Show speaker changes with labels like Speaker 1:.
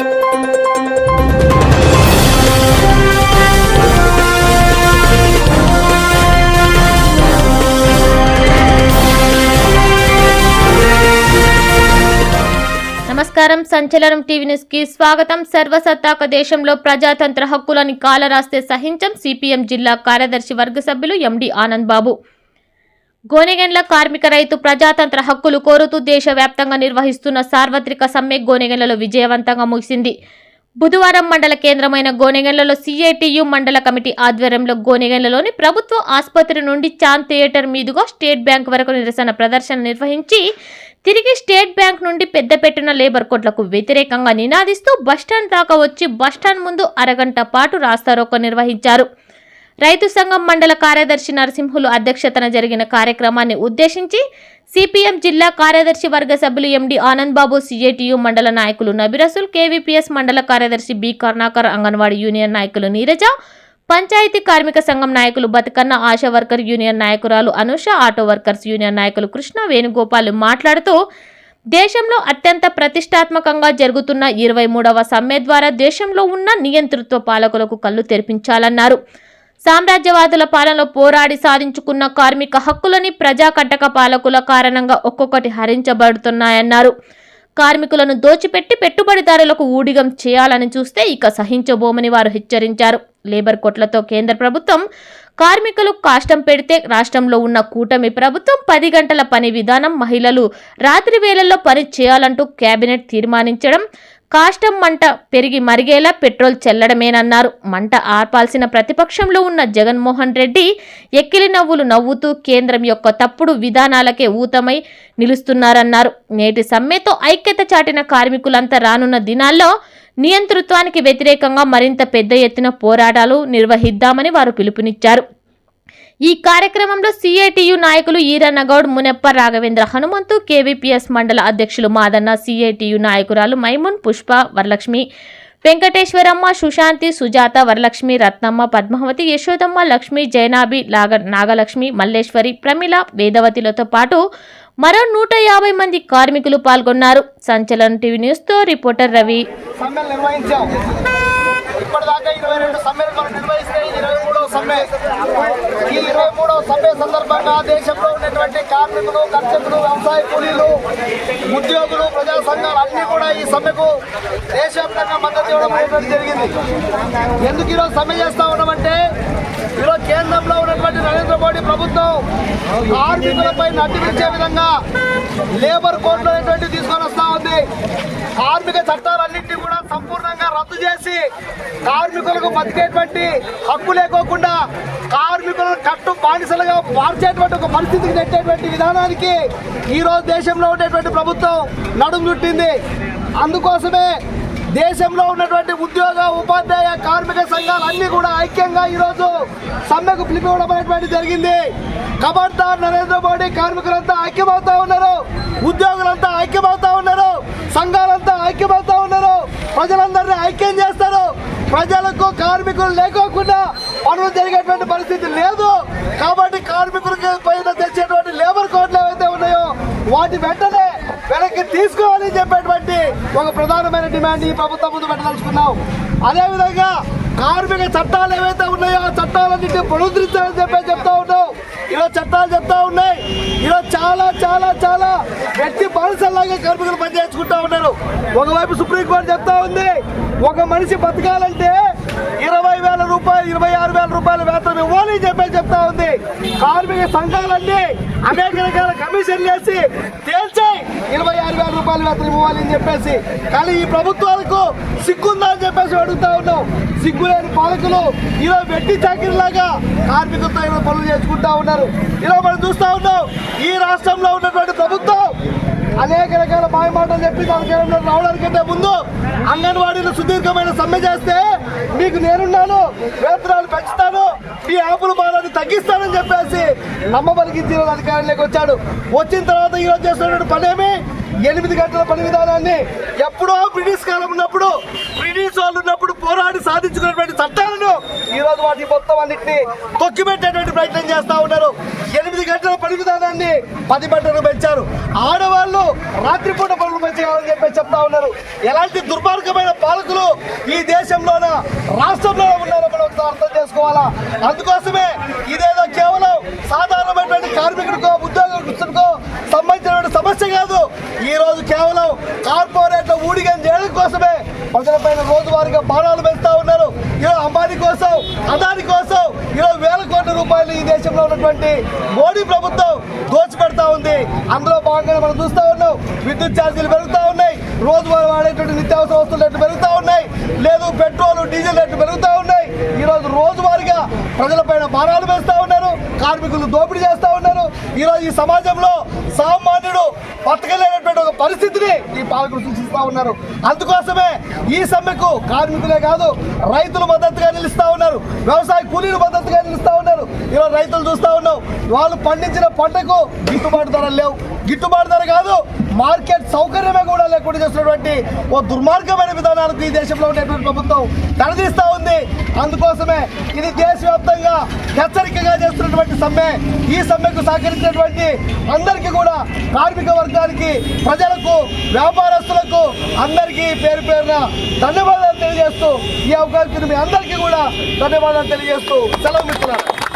Speaker 1: నమస్కారం. సంచలనం టీవీ న్యూస్కి స్వాగతం. సర్వసత్తాక దేశంలో ప్రజాతంత్ర హక్కులని కాలరాస్తే సహించం. సిపిఎం జిల్లా కార్యదర్శి వర్గ సభ్యులు ఎండి ఆనంద్ బాబు. గోనెగండ్ల కార్మిక రైతు ప్రజాతంత్ర హక్కులు కోరుతూ దేశవ్యాప్తంగా నిర్వహిస్తున్న సార్వత్రిక సమ్మె గోనెగండ్లలో విజయవంతంగా ముగిసింది. బుధవారం మండల కేంద్రమైన గోనెగండ్లలో సిఐటియు మండల కమిటీ ఆధ్వర్యంలో గోనెగండ్లలోని ప్రభుత్వ ఆసుపత్రి నుండి చాంద్ థియేటర్ మీదుగా స్టేట్ బ్యాంక్ వరకు నిరసన ప్రదర్శన నిర్వహించి తిరిగి స్టేట్ బ్యాంక్ నుండి పెద్దపెట్టిన లేబర్ కోట్లకు వ్యతిరేకంగా నినాదిస్తూ బస్టాండ్ దాకా వచ్చి బస్టాండ్ ముందు అరగంట పాటు రాస్తారోకో నిర్వహించారు. రైతు సంఘం మండల కార్యదర్శి నరసింహులు అధ్యక్షతన జరిగిన కార్యక్రమాన్ని ఉద్దేశించి సిపిఎం జిల్లా కార్యదర్శి వర్గ సభ్యులు ఎండి ఆనంద్ బాబు మండల నాయకులు నబిరసుల్ కేవీపీఎస్ మండల కార్యదర్శి బి కరుణాకర్ అంగన్వాడీ యూనియన్ నాయకులు నీరజ పంచాయతీ కార్మిక సంఘం నాయకులు బతుకన్న ఆశా వర్కర్ యూనియన్ నాయకురాలు అనుష ఆటో వర్కర్స్ యూనియన్ నాయకులు కృష్ణ వేణుగోపాల్ మాట్లాడుతూ దేశంలో అత్యంత ప్రతిష్టాత్మకంగా జరుగుతున్న ఇరవై మూడవ సమ్మె ద్వారా దేశంలో ఉన్న నియంతృత్వ పాలకులకు కళ్ళు తెరిపించాలన్నారు. సామ్రాజ్యవాదుల పాలనలో పోరాడి సాధించుకున్న కార్మిక హక్కులని ప్రజాకంటక పాలకుల కారణంగా ఒక్కొక్కటి హరించబడుతున్నాయన్నారు. కార్మికులను దోచిపెట్టి పెట్టుబడిదారులకు ఊడిగం చేయాలని చూస్తే ఇక సహించబోమని వారు హెచ్చరించారు. లేబర్ కోట్లతో కేంద్ర ప్రభుత్వం కార్మికులు కాష్టం పెడితే రాష్ట్రంలో ఉన్న కూటమి ప్రభుత్వం పది గంటల పని విధానం మహిళలు రాత్రి వేళల్లో పని చేయాలంటూ కేబినెట్ తీర్మానించడం కాష్టం మంట పెరిగి మరిగేలా పెట్రోల్ చెల్లడమేనన్నారు. మంట ఆర్పాల్సిన ప్రతిపక్షంలో ఉన్న జగన్మోహన్ రెడ్డి ఎక్కిలి నవ్వులు నవ్వుతూ కేంద్రం యొక్క తప్పుడు విధానాలకే ఊతమై నిలుస్తున్నారన్నారు. నేటి సమ్మెతో ఐక్యత చాటిన కార్మికులంతా రానున్న దినాల్లో నియంతృత్వానికి వ్యతిరేకంగా మరింత పెద్ద ఎత్తున పోరాటాలు నిర్వహిద్దామని వారు పిలుపునిచ్చారు. ఈ కార్యక్రమంలో సిఐటియు నాయకులు ఈరన్నగౌడ్ మునెప్ప రాఘవేంద్ర హనుమంతు కేవీపీఎస్ మండల అధ్యక్షులు మాదన్న సిఐటియు నాయకురాలు మైమున్ పుష్ప వరలక్ష్మి వెంకటేశ్వరమ్మ సుశాంతి సుజాత వరలక్ష్మి రత్నమ్మ పద్మావతి యశోదమ్మ లక్ష్మి జైనాబి లాగ నాగలక్ష్మి మల్లేశ్వరి ప్రమిళ వేదవతిలతో పాటు మరో నూట యాభై మంది కార్మికులు పాల్గొన్నారు. సంచలన టీవీ న్యూస్తో రిపోర్టర్ రవి.
Speaker 2: ఈ ఇరవై మూడవ సమ్మె సందర్భంగా దేశంలో ఉన్నటువంటి కార్మికులు కర్షకులు వ్యవసాయ కూలీలు ఉద్యోగులు ప్రజా సంఘాలు అన్ని కూడా ఈ సమ్మెకు దేశవ్యాప్తంగా మద్దతు ఇవ్వడం అనేటువంటి జరిగింది. ఎందుకు ఈరోజు సమ్మె చేస్తా ఉన్నామంటే ఈరోజు కేంద్రంలో ఉన్నటువంటి నరేంద్ర మోడీ ప్రభుత్వం కార్మికులపై నడ్డిపించే విధంగా లేబర్ కోడ్లు అనేటువంటి తీసుకొని వస్తా ఉంది. కార్మిక చట్టాలు రద్దు చేసి కార్మికులకు బతికేటువంటి హక్కు లేకోకుండా కార్మికులను కట్టు బానిసలుగా మార్చేటువంటి ఒక పరిస్థితికి నెట్టేటువంటి విధానానికి ఈ రోజు దేశంలో ఉండేటువంటి ప్రభుత్వం నడుము చుట్టింది. అందుకోసమే దేశంలో ఉన్నటువంటి ఉద్యోగ ఉపాధ్యాయ కార్మిక సంఘాలు అన్ని కూడా ఐక్యంగా ఈరోజు సమ్మెకు పిలిపివ్వడం జరిగింది. కబడ్దార్ నరేంద్ర మోడీ కార్మికులంతా ఐక్యమవుతా ఉన్నారు. ఉద్యోగులంతా ఐక్యమవుతా ఉన్నారు. సంఘాలంతా ఐక్యమవుతా ఉన్నారు. ప్రజలందరినీ ఐక్యం చేస్తారు. ప్రజలకు కార్మికులు లేకోకుండా పనులు జరిగేటువంటి పరిస్థితి లేదు. కాబట్టి కార్మికులకి పైన తెచ్చేటువంటి లేబర్ కోడ్లు ఏవైతే ఉన్నాయో వాటి వెంటనే వెనక్కి తీసుకోవాలని చెప్పి ఒక ప్రధానమైన డిమాండ్ ఈ ప్రభుత్వం ముందు పెట్టదలుచుకున్నాం. అదేవిధంగా కార్మిక చట్టాలు ఏవైతే ఉన్నాయో ఆ చట్టాలన్నింటినీ పునరుద్ధరించాలని చెప్పి చెప్తా ఉన్నాం. ఈరోజు చట్టాలు చెప్తా ఉన్నాయి. ఈరోజు చాలా చాలా చాలా వ్యక్తి బానిసల్లాగా కార్మికులు పనిచేసుకుంటా ఉన్నారు. ఒకవైపు సుప్రీంకోర్టు చెప్తా ఉంది ఒక మనిషి బతకాలంటే ఇరవై వేల రూపాయలు ఇరవై ఆరు వేల రూపాయల వేతనం ఇవ్వాలి అని చెప్పి చెప్తా ఉంది. కార్మిక సంఘాలన్నీ అనేక రకాల కమిషన్లు వేసి తేల్చాయి ఇరవై ఆరు వేల రూపాయలు వేతనం ఇవ్వాలి అని చెప్పేసి. కానీ ఈ ప్రభుత్వాలకు సిగ్గుందా అని చెప్పేసి అడుగుతా ఉన్నాం. సిగ్గులేని పాలకులు ఈరోజు వెట్టి చాకిరిలాగా కార్మికులతో ఈరోజు పనులు చేసుకుంటా ఉన్నారు. ఈరోజు మనం చూస్తా ఉన్నాం. ఈ రాష్ట్రంలో ఉన్నటువంటి ప్రభుత్వం అనేక రకాల మాయ మాటలు చెప్పి దానికేమో రావడానికంటే ముందు అంగన్వాడీలో సుదీర్ఘమైన సమ్మె చేస్తే మీకు నేనున్నాను వేతనాలు పెంచుతాను మీ యాపులు తగ్గిస్తానని చెప్పేసి నమ్మబలికి ఈరోజు అధికారంలోకి వచ్చాడు. వచ్చిన తర్వాత ఈరోజు చేస్తున్నటువంటి పనేమి ఎనిమిది గంటల పని విధానాన్ని ఎప్పుడో బ్రిటిష్ కాలం ఉన్నప్పుడు బ్రిటిష్ వాళ్ళు ఉన్నప్పుడు పోరాడి సాధించుకున్నటువంటి చట్టాలను ఈ రోజు వాటి మొత్తం అన్నింటినీ తొక్కిపెట్టేటువంటి ప్రయత్నం చేస్తా ఉన్నారు. ఎనిమిది గంటల పని విధానాన్ని పది గంటలు పెంచారు. ఆడవాళ్ళు రాత్రిపూట చేయాలని చెప్పి చెప్తా ఉన్నారు. ఎలాంటి దుర్మార్గమైన పాలకులు ఈ దేశంలోన రాష్ట్రంలో ఉన్నారో మనం అర్థం చేసుకోవాలా? అందుకోసమే ఇదేదో కేవలం సాధారణమైనటువంటి కార్మికుడికో ఉద్యోగస్తుడికో సంబంధించినటువంటి సమస్య కాదు ఈ రోజు కేవలం కార్పొరేట్ల ఊడిగం చేయడం కోసమే ప్రజలపైన రోజువారీగా బాణాలు వేస్తా ఉన్నారు ఈరోజు అంబానీ కోసం అదాని కోసం ఈరోజు వేల కోట్ల రూపాయలు ఈ దేశంలో ఉన్నటువంటి మోడీ ప్రభుత్వం దోచిపెడతా ఉంది. అందులో భాగంగా మనం చూస్తూ ఉన్నాం విద్యుత్ ఛార్జీలు పెరుగుతూ ఉన్నాయి రోజువారీ వాడేటువంటి నిత్యావసర వస్తువులు రేట్లు పెరుగుతూ ఉన్నాయి లేదు పెట్రోల్ డీజిల్ రేట్లు పెరుగుతూ ఉన్నాయి. ఈ రోజు రోజువారీగా ప్రజలపైన భారాలు వేస్తూ ఉన్నారు కార్మికులు దోపిడీ చేస్తూ ఉన్నారు. ఈ రోజు ఈ సమాజంలో సామాన్యుడు బతకలేనటువంటి ఒక పరిస్థితిని ఈ పాలకులు సూచిస్తూ ఉన్నారు. అందుకోసమే ఈ సమ్మెకు కార్మికులే కాదు రైతులు మద్దతుగా నిలుస్తా ఉన్నారు. వ్యవసాయ కూలీలు మద్దతుగా నిలుస్తా ఉన్నారు. ఈరోజు రైతులు చూస్తా ఉన్నాం. వాళ్ళు పండించిన పంటకు గిట్టుబాటు ధర లేవు. గిట్టుబాటు ధర కాదు మార్కెట్ సౌకర్యమే కూడా లేకుండా చేస్తున్నటువంటి ఓ దుర్మార్గమైన విధానాలకు ఈ దేశంలో ఉండేటువంటి ప్రభుత్వం తలదీస్తూ ఉంది. అందుకోసమే ఇది దేశవ్యాప్తంగా హెచ్చరికగా చేస్తున్నటువంటి సమ్మె. ఈ సమ్మెకు సహకరించినటువంటి అందరికీ కూడా కార్మిక వర్గానికి ప్రజలకు వ్యాపారస్తులకు అందరికీ పేరు పేరున ధన్యవాదాలు తెలియజేస్తూ ఈ అవకాశం మీ అందరికీ కూడా ధన్యవాదాలు తెలియజేస్తూ సెలవు ఇస్తున్నారు